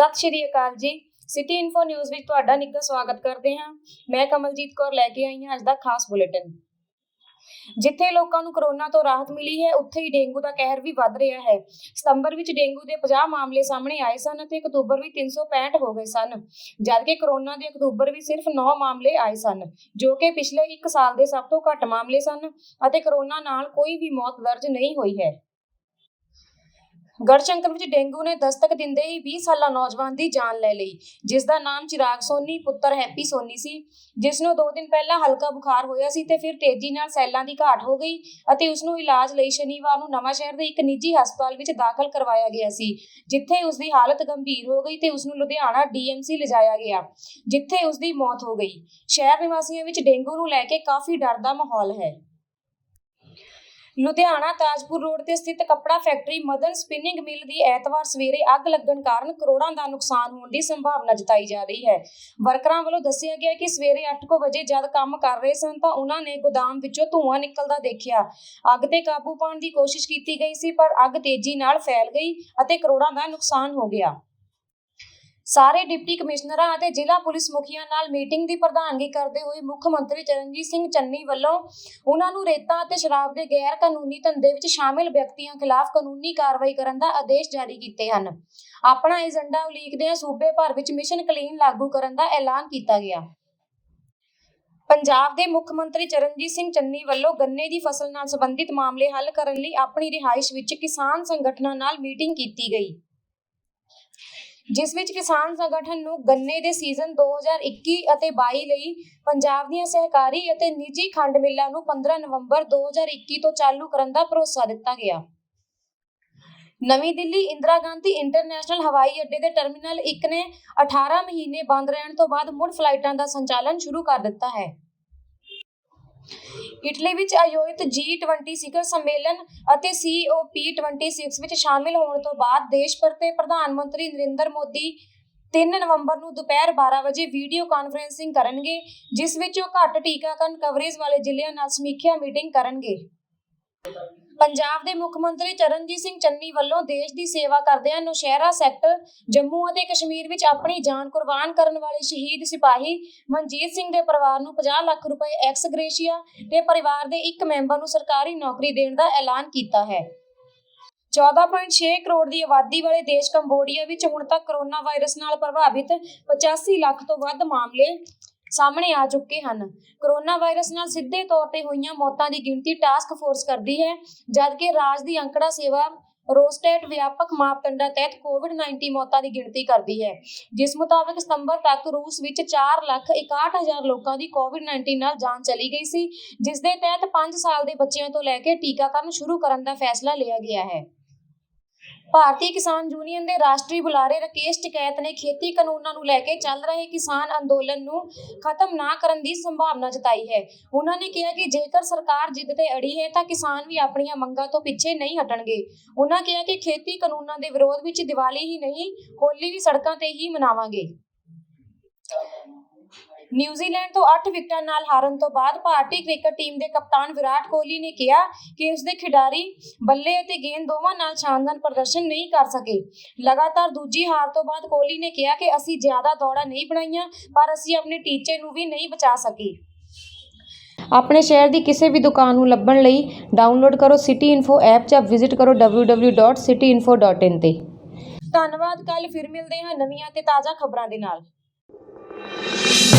ਸਤਿ ਸ਼੍ਰੀ ਅਕਾਲ ਜੀ। City info news ਵਿੱਚ ਤੁਹਾਡਾ ਨਿੱਘਾ ਸਵਾਗਤ ਕਰਦੇ ਹਾਂ। ਮੈਂ ਕਮਲਜੀਤ ਕੌਰ ਲੈ ਕੇ ਆਈ ਹਾਂ ਅੱਜ ਦਾ ਖਾਸ ਬੁਲੇਟਿਨ। ਜਿੱਥੇ ਲੋਕਾਂ ਨੂੰ ਕਰੋਨਾ ਤੋਂ ਰਾਹਤ ਮਿਲੀ ਹੈ, ਉੱਥੇ ਹੀ ਡੇਂਗੂ ਦਾ ਕਹਿਰ ਵੀ ਵੱਧ ਰਿਹਾ ਹੈ। ਸਤੰਬਰ ਵਿੱਚ ਡੇਂਗੂ ਦੇ 50 ਮਾਮਲੇ ਸਾਹਮਣੇ ਆਏ ਸਨ ਅਤੇ ਅਕਤੂਬਰ ਵਿੱਚ 365 ਹੋ ਗਏ ਸਨ। ਜਦਕਿ ਕਰੋਨਾ ਦੇ ਅਕਤੂਬਰ ਵਿੱਚ ਸਿਰਫ 9 ਮਾਮਲੇ ਆਏ ਸਨ, ਜੋ ਕਿ ਪਿਛਲੇ 1 ਸਾਲ ਦੇ ਸਭ ਤੋਂ ਘੱਟ ਮਾਮਲੇ ਸਨ ਅਤੇ ਕਰੋਨਾ ਨਾਲ ਕੋਈ ਵੀ ਮੌਤ ਦਰਜ ਨਹੀਂ ਹੋਈ ਹੈ। ਗੜਸ਼ੰਕਰ ਵਿੱਚ ਡੇਂਗੂ ਨੇ ਦਸਤਕ ਦਿੰਦੇ ਹੀ 20 ਸਾਲਾ ਨੌਜਵਾਨ ਦੀ ਜਾਨ ਲੈ ਲਈ, ਜਿਸ ਦਾ ਨਾਮ ਚਿਰਾਗ ਸੋਨੀ ਪੁੱਤਰ ਹੈਪੀ ਸੋਨੀ ਸੀ, ਜਿਸ ਨੂੰ 2 ਦਿਨ ਪਹਿਲਾਂ ਹਲਕਾ ਬੁਖਾਰ ਹੋਇਆ ਸੀ ਤੇ ਫਿਰ ਤੇਜ਼ੀ ਨਾਲ ਸੈੱਲਾਂ ਦੀ ਘਾਟ ਹੋ ਗਈ ਅਤੇ ਉਸ ਨੂੰ ਇਲਾਜ ਲਈ ਸ਼ਨੀਵਾਰ ਨੂੰ ਨਵਾਂ ਸ਼ਹਿਰ ਦੇ ਇੱਕ ਨਿੱਜੀ ਹਸਪਤਾਲ ਵਿੱਚ ਦਾਖਲ ਕਰਵਾਇਆ ਗਿਆ ਸੀ, ਜਿੱਥੇ ਉਸ ਦੀ ਹਾਲਤ ਗੰਭੀਰ ਹੋ ਗਈ ਤੇ ਉਸ ਨੂੰ ਲੁਧਿਆਣਾ ਡੀਐਮਸੀ ਲਿਜਾਇਆ ਗਿਆ, ਜਿੱਥੇ ਉਸ ਦੀ ਮੌਤ ਹੋ ਗਈ। ਸ਼ਹਿਰ ਨਿਵਾਸੀਆਂ ਵਿੱਚ ਡੇਂਗੂ ਨੂੰ ਲੈ ਕੇ ਕਾਫੀ ਡਰ ਦਾ ਮਾਹੌਲ ਹੈ। ਲੁਧਿਆਣਾ ਤਾਜਪੁਰ ਰੋਡ ਤੇ ਸਥਿਤ ਕੱਪੜਾ ਫੈਕਟਰੀ ਮਦਨ ਸਪਿਨਿੰਗ ਮਿਲ ਦੀ ਐਤਵਾਰ ਸਵੇਰੇ ਅੱਗ ਲੱਗਣ ਕਾਰਨ ਕਰੋੜਾਂ ਦਾ ਨੁਕਸਾਨ ਹੋਣ ਦੀ ਸੰਭਾਵਨਾ ਜਤਾਈ ਜਾ ਰਹੀ ਹੈ। ਵਰਕਰਾਂ ਵੱਲੋਂ ਦੱਸਿਆ ਗਿਆ ਕਿ ਸਵੇਰੇ 8:00 ਵਜੇ ਜਦ ਕੰਮ ਕਰ ਰਹੇ ਸਨ ਤਾਂ ਉਹਨਾਂ ਨੇ ਗੋਦਾਮ ਵਿੱਚੋਂ ਧੂੰਆਂ ਨਿਕਲਦਾ ਦੇਖਿਆ। ਅੱਗ ਤੇ ਕਾਬੂ ਪਾਉਣ ਦੀ ਕੋਸ਼ਿਸ਼ ਕੀਤੀ ਗਈ ਸੀ ਪਰ ਅੱਗ ਤੇਜ਼ੀ ਨਾਲ ਫੈਲ ਗਈ ਅਤੇ ਕਰੋੜਾਂ ਦਾ ਨੁਕਸਾਨ ਹੋ ਗਿਆ। ਸਾਰੇ ਡਿਪਟੀ ਕਮਿਸ਼ਨਰਾਂ ਅਤੇ ਜ਼ਿਲ੍ਹਾ ਪੁਲਿਸ ਮੁਖੀਆਂ ਨਾਲ ਮੀਟਿੰਗ ਦੀ ਪ੍ਰਧਾਨਗੀ ਕਰਦੇ ਹੋਏ ਮੁੱਖ ਮੰਤਰੀ ਚਰਨਜੀਤ ਸਿੰਘ ਚੰਨੀ ਵੱਲੋਂ ਉਹਨਾਂ ਨੂੰ ਰੇਤਾ ਅਤੇ ਸ਼ਰਾਬ ਦੇ ਗੈਰ ਕਾਨੂੰਨੀ ਧੰਦੇ ਵਿੱਚ ਸ਼ਾਮਿਲ ਵਿਅਕਤੀਆਂ ਖਿਲਾਫ ਕਾਨੂੰਨੀ ਕਾਰਵਾਈ ਕਰਨ ਦਾ ਆਦੇਸ਼ ਜਾਰੀ ਕੀਤੇ ਹਨ। ਆਪਣਾ ਏਜੰਡਾ ਉਲੀਕਦਿਆਂ ਸੂਬੇ ਭਰ ਵਿੱਚ ਮਿਸ਼ਨ ਕਲੀਨ ਲਾਗੂ ਕਰਨ ਦਾ ਐਲਾਨ ਕੀਤਾ ਗਿਆ। ਪੰਜਾਬ ਦੇ ਮੁੱਖ ਮੰਤਰੀ ਚਰਨਜੀਤ ਸਿੰਘ ਚੰਨੀ ਵੱਲੋਂ ਗੰਨੇ ਦੀ ਫਸਲ ਨਾਲ ਸੰਬੰਧਿਤ ਮਾਮਲੇ ਹੱਲ ਕਰਨ ਲਈ ਆਪਣੀ ਰਿਹਾਇਸ਼ ਵਿੱਚ ਕਿਸਾਨ ਸੰਗਠਨਾਂ ਨਾਲ ਮੀਟਿੰਗ ਕੀਤੀ ਗਈ। ਜਿਸ ਵਿੱਚ ਕਿਸਾਨ ਸੰਗਠਨ ਨੂੰ ਗੰਨੇ ਦੇ ਸੀਜ਼ਨ 2021 ਅਤੇ 22 ਲਈ ਪੰਜਾਬ ਦੀਆਂ ਸਹਿਕਾਰੀ ਅਤੇ ਨਿੱਜੀ ਖੰਡ ਮਿੱਲਾਂ ਨੂੰ 15 ਨਵੰਬਰ 2021 ਤੋਂ ਚਾਲੂ ਕਰਨ ਦਾ ਭਰੋਸਾ ਦਿੱਤਾ ਗਿਆ। ਨਵੀਂ ਦਿੱਲੀ ਇੰਦਰਾ ਗਾਂਧੀ ਇੰਟਰਨੈਸ਼ਨਲ ਹਵਾਈ ਅੱਡੇ ਦੇ ਟਰਮੀਨਲ 1 ਨੇ 18 ਮਹੀਨੇ ਬੰਦ ਰਹਿਣ ਤੋਂ ਬਾਅਦ ਮੁੜ ਫਲਾਈਟਾਂ ਦਾ ਸੰਚਾਲਨ ਸ਼ੁਰੂ ਕਰ ਦਿੱਤਾ ਹੈ। ਇਟਲੀ ਵਿੱਚ ਆਯੋਜਿਤ G20 ਸਿਖਰ ਸੰਮੇਲਨ ਅਤੇ COP26 ਵਿੱਚ ਸ਼ਾਮਿਲ ਹੋਣ ਤੋਂ ਬਾਅਦ ਦੇਸ਼ ਭਰ ਦੇ ਪ੍ਰਧਾਨ ਮੰਤਰੀ ਨਰਿੰਦਰ ਮੋਦੀ 3 ਨਵੰਬਰ ਨੂੰ ਦੁਪਹਿਰ 12 ਵਜੇ ਵੀਡੀਓ ਕਾਨਫਰੰਸਿੰਗ ਕਰਨਗੇ, ਜਿਸ ਵਿੱਚ ਉਹ ਘੱਟ ਟੀਕਾਕਰਨ ਕਵਰੇਜ ਵਾਲੇ ਜ਼ਿਲ੍ਹਿਆਂ ਨਾਲ ਸਮੀਖਿਆ ਮੀਟਿੰਗ ਕਰਨਗੇ। ਪੰਜਾਬ ਦੇ ਮੁੱਖ ਮੰਤਰੀ ਚਰਨਜੀਤ ਸਿੰਘ ਚੰਨੀ ਵੱਲੋਂ ਦੇਸ਼ ਦੀ ਸੇਵਾ ਕਰਦਿਆਂ ਨੌਸ਼ਹਿਰਾ ਸੈਕਟਰ ਜੰਮੂ ਅਤੇ ਕਸ਼ਮੀਰ ਵਿੱਚ ਆਪਣੀ ਜਾਨ ਕੁਰਬਾਨ ਕਰਨ ਵਾਲੇ ਸ਼ਹੀਦ ਸਿਪਾਹੀ ਮਨਜੀਤ ਸਿੰਘ ਦੇ ਪਰਿਵਾਰ ਨੂੰ 50 ਲੱਖ ਰੁਪਏ ਐਕਸ ਗ੍ਰੇਸ਼ੀਆ ਤੇ ਪਰਿਵਾਰ ਦੇ ਇੱਕ ਮੈਂਬਰ ਨੂੰ ਸਰਕਾਰੀ ਨੌਕਰੀ ਦੇਣ ਦਾ ਐਲਾਨ ਕੀਤਾ ਹੈ। 14.6 ਕਰੋੜ ਦੀ ਆਬਾਦੀ ਵਾਲੇ ਦੇਸ਼ ਕੰਬੋਡੀਆ ਵਿੱਚ ਹੁਣ ਤੱਕ ਕੋਰੋਨਾ ਵਾਇਰਸ ਨਾਲ ਪ੍ਰਭਾਵਿਤ 85 ਲੱਖ ਤੋਂ ਵੱਧ ਮਾਮਲੇ ਸਾਹਮਣੇ ਆ ਚੁੱਕੇ ਹਨ। ਕਰੋਨਾ ਵਾਇਰਸ ਨਾਲ ਸਿੱਧੇ ਤੌਰ ਤੇ ਹੋਈਆਂ ਮੌਤਾਂ ਦੀ ਗਿਣਤੀ ਟਾਸਕ ਫੋਰਸ ਕਰਦੀ ਹੈ ਜਦਕਿ ਰਾਜ ਦੀ ਅੰਕੜਾ ਸੇਵਾ ਰੋਸਟੇਟ ਵਿਆਪਕ ਮਾਪਦੰਡਾਂ ਤਹਿਤ ਕੋਵਿਡ-19 ਮੌਤਾਂ ਦੀ ਗਿਣਤੀ ਕਰਦੀ ਹੈ। ਜਿਸ ਮੁਤਾਬਕ ਸਤੰਬਰ ਤੱਕ ਰੂਸ ਵਿੱਚ 4,61,000 ਲੋਕਾਂ ਦੀ ਕੋਵਿਡ-19 ਨਾਲ ਜਾਨ ਚਲੀ ਗਈ ਸੀ ਜਿਸ ਦੇ ਤਹਿਤ 5 ਸਾਲ ਦੇ ਬੱਚਿਆਂ ਤੋਂ ਲੈ ਕੇ ਟੀਕਾਕਰਨ ਸ਼ੁਰੂ ਕਰਨ ਦਾ ਫੈਸਲਾ ਲਿਆ ਗਿਆ ਹੈ। ਭਾਰਤੀ ਕਿਸਾਨ ਯੂਨੀਅਨ ਦੇ ਰਾਸ਼ਟਰੀ ਬੁਲਾਰੇ ਰਕੇਸ਼ ਟਿਕੈਤ ਨੇ ਖੇਤੀ ਕਾਨੂੰਨਾਂ ਨੂੰ ਲੈ ਕੇ ਚੱਲ ਰਹੇ ਕਿਸਾਨ ਅੰਦੋਲਨ ਨੂੰ ਖਤਮ ਨਾ ਕਰਨ ਦੀ ਸੰਭਾਵਨਾ ਜਤਾਈ ਹੈ। ਉਹਨਾਂ ਨੇ ਕਿਹਾ ਕਿ ਜੇਕਰ ਸਰਕਾਰ ਜਿੱਦ ਤੇ ਅੜੀ ਹੈ ਤਾਂ ਕਿਸਾਨ ਵੀ ਆਪਣੀਆਂ ਮੰਗਾਂ ਤੋਂ ਪਿੱਛੇ ਨਹੀਂ ਹਟਣਗੇ। ਉਹਨਾਂ ਕਿਹਾ ਕਿ ਖੇਤੀ ਕਾਨੂੰਨਾਂ ਦੇ ਵਿਰੋਧ ਵਿੱਚ ਦੀਵਾਲੀ ਹੀ ਨਹੀਂ, ਹੋਲੀ ਵੀ ਸੜਕਾਂ ਤੇ ਹੀ ਮਨਾਵਾਂਗੇ। ਨਿਊਜ਼ੀਲੈਂਡ ਤੋਂ 8 ਵਿਕਟਾਂ ਨਾਲ ਹਾਰਨ ਤੋਂ ਬਾਅਦ ਭਾਰਤੀ ਕ੍ਰਿਕਟ ਟੀਮ ਦੇ ਕਪਤਾਨ ਵਿਰਾਟ ਕੋਹਲੀ ਨੇ ਕਿਹਾ ਕਿ ਉਸ ਦੇ ਖਿਡਾਰੀ ਬੱਲੇ ਅਤੇ ਗੇਂਦ ਦੋਵਾਂ ਨਾਲ ਸ਼ਾਨਦਾਰ ਪ੍ਰਦਰਸ਼ਨ ਨਹੀਂ ਕਰ ਸਕੇ। ਲਗਾਤਾਰ ਦੂਜੀ ਹਾਰ ਤੋਂ ਬਾਅਦ ਕੋਹਲੀ ਨੇ ਕਿਹਾ ਕਿ ਅਸੀਂ ਜ਼ਿਆਦਾ ਦੌੜਾਂ ਨਹੀਂ ਬਣਾਈਆਂ, ਪਰ ਅਸੀਂ ਆਪਣੇ ਟੀਚੇ ਨੂੰ ਵੀ ਨਹੀਂ ਬਚਾ ਸਕੇ। ਆਪਣੇ ਸ਼ਹਿਰ ਦੀ ਕਿਸੇ ਵੀ ਦੁਕਾਨ ਨੂੰ ਲੱਭਣ ਲਈ ਡਾਊਨਲੋਡ ਕਰੋ ਸਿਟੀ ਇਨਫੋ ਐਪ ਜਾਂ ਵਿਜ਼ਿਟ ਕਰੋ www.cityinfo.in ਤੇ। ਧੰਨਵਾਦ ਕੱਲ ਫਿਰ ਮਿਲਦੇ ਹਾਂ ਨਵੀਆਂ ਤੇ ਤਾਜ਼ਾ ਖਬਰਾਂ ਦੇ ਨਾਲ। you